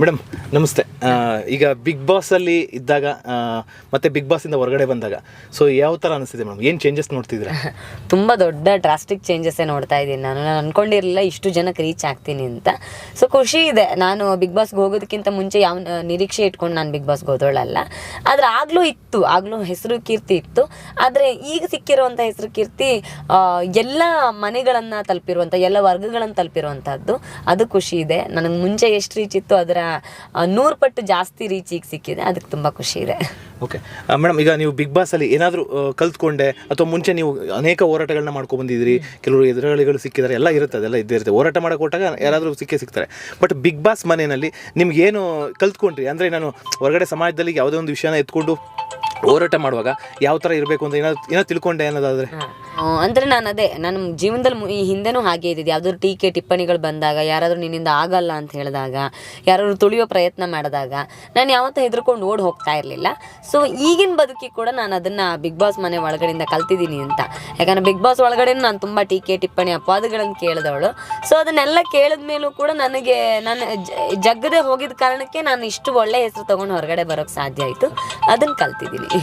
Madam ನಮಸ್ತೆ. ಈಗ big boss ಅಲ್ಲಿ ಇದ್ದಾಗ ಮತ್ತೆ ಬಿಗ್ ಬಾಸ್ ಇಂದ ಹೊರಗಡೆ ಬಂದಾಗ ಸೊ ಯಾವ ತರ ಅನಿಸ್ತಿದೆ ಮೇಡಮ್ ಏನು ಚೇಂಜಸ್ ನೋಡ್ತಿದ್ದೀರಾ? ತುಂಬ ದೊಡ್ಡ ಡ್ರಾಸ್ಟಿಕ್ ಚೇಂಜಸ್ಸೇ ನೋಡ್ತಾ ಇದ್ದೀನಿ ನಾನು. ನಾನು ಅನ್ಕೊಂಡಿರಲಿಲ್ಲ ಇಷ್ಟು ಜನಕ್ಕೆ ರೀಚ್ ಆಗ್ತೀನಿ ಅಂತ. ಸೊ ಖುಷಿ ಇದೆ. ನಾನು ಬಿಗ್ ಬಾಸ್ಗೆ ಹೋಗೋದಕ್ಕಿಂತ ಮುಂಚೆ ಯಾವ ನಿರೀಕ್ಷೆ ಇಟ್ಕೊಂಡು ನಾನು ಬಿಗ್ ಬಾಸ್ಗೆ ಹೋದೋಳಲ್ಲ. ಆದರೆ ಆಗಲೂ ಇತ್ತು. ಆಗಲೂ ಹೆಸರು ಕೀರ್ತಿ ಇತ್ತು. ಆದರೆ ಈಗ ಸಿಕ್ಕಿರುವಂಥ ಹೆಸರು ಕೀರ್ತಿ ಎಲ್ಲ ಮನೆಗಳನ್ನು ತಲುಪಿರುವಂಥ ಎಲ್ಲ ವರ್ಗಗಳನ್ನು ತಲುಪಿರುವಂಥದ್ದು ಅದು ಖುಷಿ ಇದೆ. ನನಗೆ ಮುಂಚೆ ಎಷ್ಟು ರೀಚ್ ಇತ್ತು ಅದರ ನೂರು ಪಟ್ಟು ಜಾಸ್ತಿ ರೀಚ್ ಈಗ ಸಿಕ್ಕಿದೆ. ಅದಕ್ಕೆ ತುಂಬ ಖುಷಿ ಇದೆ. ಓಕೆ ಮೇಡಮ್ ಈಗ ನೀವು ಬಿಗ್ ಬಾಸ್ ಅಲ್ಲಿ ಏನಾದರೂ ಕಲ್ತ್ಕೊಂಡೆ, ಅಥವಾ ಮುಂಚೆ ನೀವು ಅನೇಕ ಹೋರಾಟಗಳನ್ನ ಮಾಡ್ಕೊಂಡು ಬಂದಿದ್ದೀರಿ ಕೆಲವರು ಎದುರಾಳಿಗಳು ಸಿಕ್ಕಿದ್ದಾರೆ, ಎಲ್ಲ ಇರುತ್ತೆ, ಅದೆಲ್ಲ ಇದ್ದೇ ಇರುತ್ತೆ. ಹೋರಾಟ ಮಾಡಕ್ಕೆ ಕೊಟ್ಟಾಗ ಯಾರಾದರೂ ಸಿಕ್ಕೇ ಸಿಗ್ತಾರೆ ಬಟ್ ಬಿಗ್ ಬಾಸ್ ಮನೆಯಲ್ಲಿ ನಿಮ್ಗೆ ಏನು ಕಲ್ತ್ಕೊಂಡ್ರಿ? ಅಂದರೆ ನಾನು ಹೊರಗಡೆ ಸಮಾಜದಲ್ಲಿ ಯಾವುದೇ ಒಂದು ವಿಷಯನ ಎತ್ಕೊಂಡು ಹೋರಾಟ ಮಾಡುವಾಗ ಯಾವ ಥರ ಇರಬೇಕು ಅಂತ ಏನಾದ್ರು ಏನೋ ತಿಳ್ಕೊಂಡೆ ಅನ್ನೋದಾದ್ರೆ? ಆ, ಅಂದ್ರೆ ನಾನು ಅದೇ ನನ್ನ ಜೀವನದಲ್ಲಿ ಈ ಹಿಂದೆನೂ ಹಾಗೆ ಇದ್ದಿದ್ದು. ಯಾವ್ದಾದ್ರು ಟೀಕೆ ಟಿಪ್ಪಣಿಗಳು ಬಂದಾಗ ಯಾರಾದರೂ ನಿನ್ನಿಂದ ಆಗಲ್ಲ ಅಂತ ಹೇಳಿದಾಗ ಯಾರಾದ್ರು ತುಳಿಯೋ ಪ್ರಯತ್ನ ಮಾಡಿದಾಗ ನಾನು ಯಾವತ್ತೂ ಹೆದರ್ಕೊಂಡು ಓಡ್ ಹೋಗ್ತಾ ಇರಲಿಲ್ಲ. ಸೊ ಈಗಿನ ಬದುಕಿ ಕೂಡ ನಾನು ಅದನ್ನ ಬಿಗ್ ಬಾಸ್ ಮನೆ ಒಳಗಡೆಯಿಂದ ಕಲ್ತಿದ್ದೀನಿ ಅಂತ. ಯಾಕಂದ್ರೆ ಬಿಗ್ ಬಾಸ್ ಒಳಗಡೆ ನಾನು ತುಂಬ ಟೀಕೆ ಟಿಪ್ಪಣಿ ಅಪವಾದಗಳನ್ನು ಕೇಳಿದವಳು. ಸೊ ಅದನ್ನೆಲ್ಲ ಕೇಳಿದ ಮೇಲೂ ಕೂಡ ನನಗೆ ನಾನು ಜ- ಜಗ್ಗದೆ ಹೋಗಿದ ಕಾರಣಕ್ಕೆ ನಾನು ಇಷ್ಟು ಒಳ್ಳೆ ಹೆಸರು ತಗೊಂಡು ಹೊರಗಡೆ ಬರೋಕ್ಕೆ ಸಾಧ್ಯ ಆಯಿತು. ಅದನ್ನು ಕಲ್ತಿದ್ದೀನಿ. ಅದು